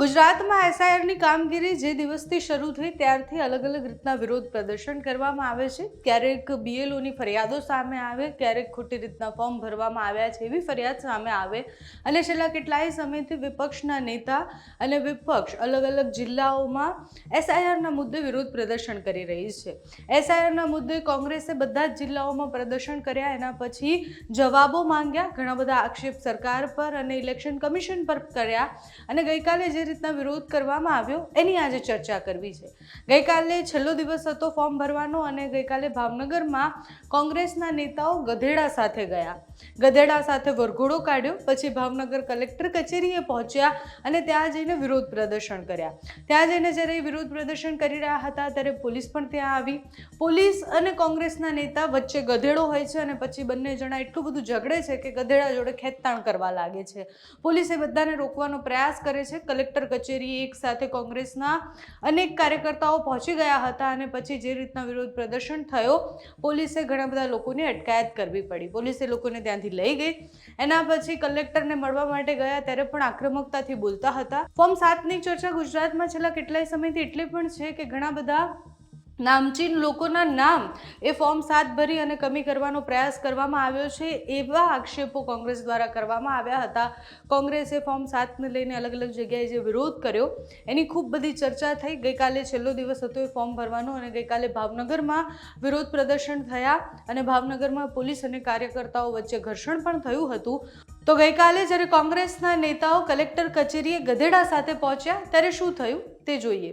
ગુજરાતમાં એસઆઈઆરની કામગીરી જે દિવસથી શરૂ થઈ ત્યારથી અલગ અલગ રીતના વિરોધ પ્રદર્શન કરવામાં આવે છે. ક્યારેક બીએલઓની ફરિયાદો સામે આવે, ક્યારેક ખોટી રીતના ફોર્મ ભરવામાં આવ્યા છે એવી ફરિયાદ સામે આવે. અને છેલ્લા કેટલાય સમયથી વિપક્ષના નેતા અને વિપક્ષ અલગ અલગ જિલ્લાઓમાં એસઆઈઆરના મુદ્દે વિરોધ પ્રદર્શન કરી રહી છે. એસઆઈઆરના મુદ્દે કોંગ્રેસે બધા જ જિલ્લાઓમાં પ્રદર્શન કર્યા, એના પછી જવાબો માંગ્યા. ઘણા બધા આક્ષેપ સરકાર પર અને ઇલેક્શન કમિશન પર કર્યા અને ગઈકાલે જે રીતના વિરોધ કરવામાં આવ્યો, એની આજે ચર્ચા કરવી છે. ગઈકાલે છેલ્લો દિવસ હતો ફોર્મ ભરવાનો અને ગઈકાલે ભાવનગરમાં કોંગ્રેસના નેતાઓ ગધેડા સાથે ગયા. ગધેડા સાથે વરઘોડો કાઢ્યો, પછી ભાવનગર કલેક્ટર કચેરીએ પહોંચ્યા અને ત્યાં જઈને વિરોધ પ્રદર્શન કર્યા. ત્યાં જઈને જ્યારે વિરોધ પ્રદર્શન કરી રહ્યા હતા, ત્યારે પોલીસ પણ ત્યાં આવી. પોલીસ અને કોંગ્રેસના નેતા વચ્ચે ગધેડો હોય છે અને પછી બંને જણા એટલું બધું ઝઘડે છે કે ગધેડા જોડે ખેંચતાણ કરવા લાગે છે. પોલીસે બધાને રોકવાનો પ્રયાસ કરે છે, કલેક્ટર કચેરી એક સાથે કોંગ્રેસના અનેક કાર્યકર્તાઓ પહોંચી ગયા હતા અને પછી જે રીતના વિરોધ પ્રદર્શન થયો, પોલીસે ઘણા બધા લોકોની અટકાયત કરવી પડી. પોલીસે લોકોને ત્યાંથી લઈ ગઈ. એના પછી કલેક્ટરને મળવા માટે ગયા ત્યારે પણ આક્રમકતાથી બોલતા હતા. ફોર્મ સાતની ચર્ચા ગુજરાતમાં છેલ્લા કેટલાય સમયથી એટલી પણ છે કે ઘણા બધા નામચીન લોકોના નામ એ ફોર્મ સાત ભરી અને કમી કરવાનો પ્રયાસ કરવામાં આવ્યો છે એવા આક્ષેપો કોંગ્રેસ દ્વારા કરવામાં આવ્યા હતા. કોંગ્રેસે ફોર્મ સાતને લઈને અલગ અલગ જગ્યાએ જે વિરોધ કર્યો, એની ખૂબ બધી ચર્ચા થઈ. ગઈકાલે છેલ્લો દિવસ હતો એ ફોર્મ ભરવાનો અને ગઈકાલે ભાવનગરમાં વિરોધ પ્રદર્શન થયા અને ભાવનગરમાં પોલીસ અને કાર્યકર્તાઓ વચ્ચે ઘર્ષણ પણ થયું હતું. તો ગઈકાલે જ્યારે કોંગ્રેસના નેતાઓ કલેક્ટર કચેરીએ ગધેડા સાથે પહોંચ્યા, ત્યારે શું થયું તે જોઈએ.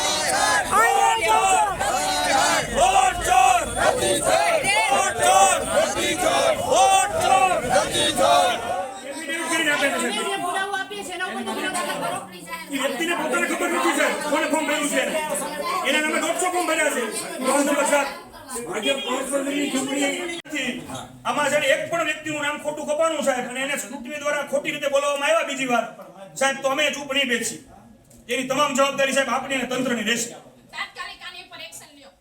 જે પુરાવો આપીએ છે એના ઉપર તો ગુનો દાખલ કરો. એ વ્યક્તિને પોતાને ખબર નથી સાહેબ કોને ફોર્મ ભર્યું છે એને. એના ભર્યા છે. ફોર્મ નંબર સાત ભાજપ કોર્પોરેશનની ચૂંટણી આમાં છે એક પણ વ્યક્તિનું નામ ખોટું કપાણું સાહેબ અને એને ચૂંટણી દ્વારા ખોટી રીતે બોલાવવામાં આવ્યા બીજી વાર. સાહેબ તો અમે ચૂપ નહીં બેસી. એની તમામ જવાબદારી સાહેબ આપણી અને તંત્રની રહેશે. તાત્કાલિક આની એક્શન લ્યો!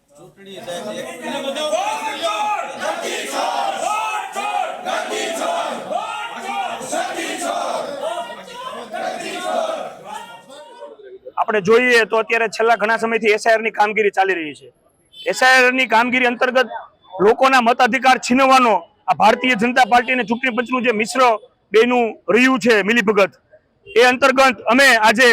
આપણે જોઈએ તો અત્યારે છેલ્લા ઘણા સમયથી એસઆઈઆરની કામગીરી ચાલી રહી છે. એસઆઈઆરની કામગીરી અંતર્ગત લોકોના મતાધિકાર છીનવવાનો આ ભારતીય જનતા પાર્ટી અને ચૂંટણી પંચનું જે મિશ્ર બેનું રહ્યું છે મિલીભગત એ અંતર્ગત અમે આજે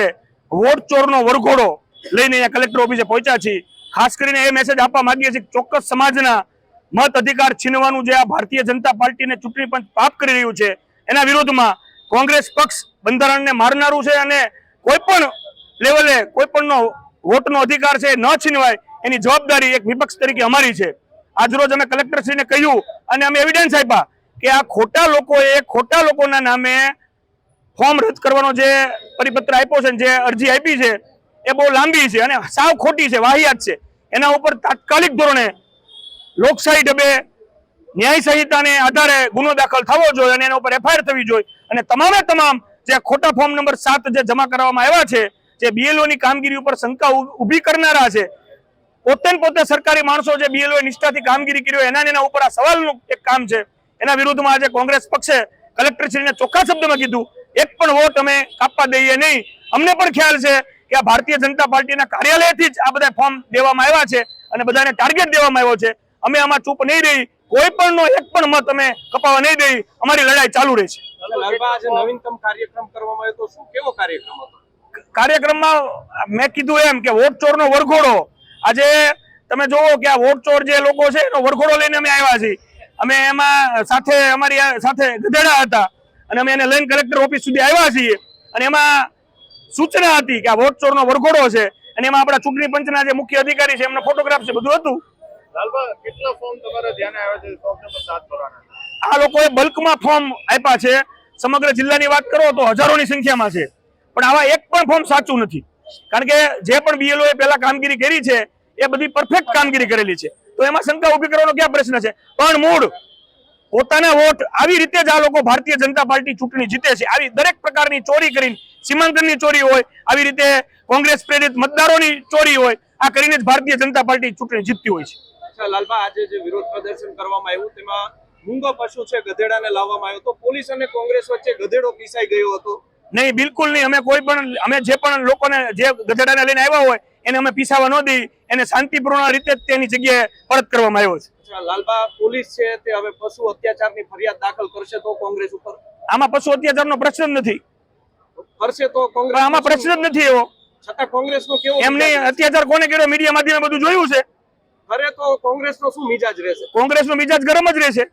વોટ ચોરનો વરઘોડો લઈને અહીંયા કલેક્ટર ઓફિસે પહોંચ્યા છીએ. ખાસ કરીને એ મેસેજ આપવા માંગીએ છીએ ચોક્કસ સમાજના મત અધિકાર છીનવાનું જે આ ભારતીય જનતા પાર્ટી અને ચૂંટણી પંચ પાપ કરી રહ્યું છે, એના વિરોધમાં કોંગ્રેસ પક્ષ બંધારણને મારનારું છે અને કોઈ પણ લેવલે કોઈ પણનો વોટનો અધિકાર છે ન છીનવાય, એની જવાબદારી એક વિપક્ષ તરીકે અમારી છે. આજરોજ અમે કલેક્ટરશ્રીને કહ્યું અને અમે એવિડન્સ આપ્યા કે આ ખોટા લોકોએ ખોટા લોકોના નામે ફોર્મ રદ કરવાનો જે પરિપત્ર આપ્યો છે જે અરજી આપી છે, એ બહુ લાંબી છે અને સાવ ખોટી છે, વાહિયાત છે. એના ઉપર તાત્કાલિક ધોરણે લોકશાહી ઢબે ન્યાય સંહિતાને આધારે ગુનો દાખલ થવો જોઈએ અને એના ઉપર એફઆઈઆર થવી જોઈએ. અને તમામે તમામ જે ખોટા ફોર્મ નંબર સાત જે જમા કરવામાં આવ્યા છે જે BLO ની કામગીરી ઉપર શંકા ઊભી કરનારા છે, પોતે પોતે સરકારી માણસો જે બીએલઓ નિષ્ઠાથી કામગીરી કર્યો એના એના ઉપર આ સવાલનું એક કામ છે. એના વિરુદ્ધમાં આજે કોંગ્રેસ પક્ષે કલેક્ટરશ્રીને ચોખ્ખા શબ્દમાં કીધું, એક પણ વોટ અમે કાપવા દઈએ નહીં. અમને પણ ખ્યાલ છે કે આ ભારતીય જનતા પાર્ટીના કાર્યાલયથી જ આ બધા ફોર્મ દેવામાં આવ્યા છે અને બધાને ટાર્ગેટ દેવામાં આવ્યો છે. અમે આમાં ચૂપ નહીં રહી, કોઈ પણનો એક પણ મત અમે કપાવા નહીં દઈ, અમારી લડાઈ ચાલુ રહેશે. નવીનતમ કાર્યક્રમ કરવામાં આવ્યો તો શું, કેવો કાર્યક્રમ હતો? કાર્યક્રમમાં મેં કીધું એમ કે વોટ ચોરનો વરઘોડો. આજે તમે જોવો કે આ વોટ ચોર જે લોકો છે એનો વરઘોડો લઈને અમે આવ્યા છીએ. અમે એમાં સાથે અમારી આ સાથે ગધેડા હતા અને અમે એને લઈને કલેક્ટર ઓફિસ સુધી આવ્યા છીએ. અને એમાં સૂચના હતી કે આ વોટ ચોરનો વરઘોડો છે. અને એમાં આપણા ચૂંટણી પંચના જે મુખ્ય અધિકારી છે એમના ફોટોગ્રાફ છે બધું હતું. આ લોકોએ બલ્કમાં ફોર્મ આપ્યા છે. સમગ્ર જિલ્લાની વાત કરો તો હજારોની સંખ્યામાં છે. પણ આવા એક પણ ફોર્મ સાચું નથી. કારણ કે જે પણ બીએલઓ એ પહેલા કામગીરી કરી છે, એ બધી પરફેક્ટ કામગીરી કરેલી છે. તો એમાં શંકા ઊભી કરવાનો ક્યાં પ્રશ્ન છે? પણ મૂળ, પોતાના વોટ આવી રીતે જ આ લોકો ભારતીય જનતા પાર્ટી ચૂંટણી જીતે છે. આવી દરેક પ્રકારની ચોરી કરીને, સીમાંકનની ચોરી હોય, આવી રીતે કોંગ્રેસ પ્રેરિત મતદારોની ચોરી હોય, આ કરીને જ ભારતીય જનતા પાર્ટી ચૂંટણી જીતતી હોય છે. લાલભા, આજે જે વિરોધ પ્રદર્શન કરવામાં આવ્યું, તેમાં મૂંગો પશુ છે ગધેડાને લાવવામાં આવ્યો તો પોલીસ અને કોંગ્રેસ વચ્ચે ગધેડો પીસાઈ ગયો હતો. નહીં બિલકુલ નહીં. અમે કોઈ પણ અમે જે પણ લોકોને જે ગધેડાને લઈને આવ્યા હોય એને અમે પીસાવા ન દઈ એને શાંતિપૂર્ણ રીતે જ તેની જગ્યાએ પરત કરવામાં આવ્યો છે. લાલબા પોલીસ છે તે હવે પશુ અત્યાચારની ફરિયાદ દાખલ કરશે તો કોંગ્રેસ ઉપર? આમાં પશુ અત્યાચારનો પ્રશ્ન નથી. કરશે તો કોંગ્રેસ આમાં પ્રશ્ન જ નથી એવો. છતાં કોંગ્રેસનું કેવું એમ નહીં અત્યાચાર કોને કર્યો? મીડિયા માધ્યમે બધું જોયું છે. ખરે તો કોંગ્રેસનો શું મિજાજ રહેશે? કોંગ્રેસનો મિજાજ ગરમ જ રહેશે.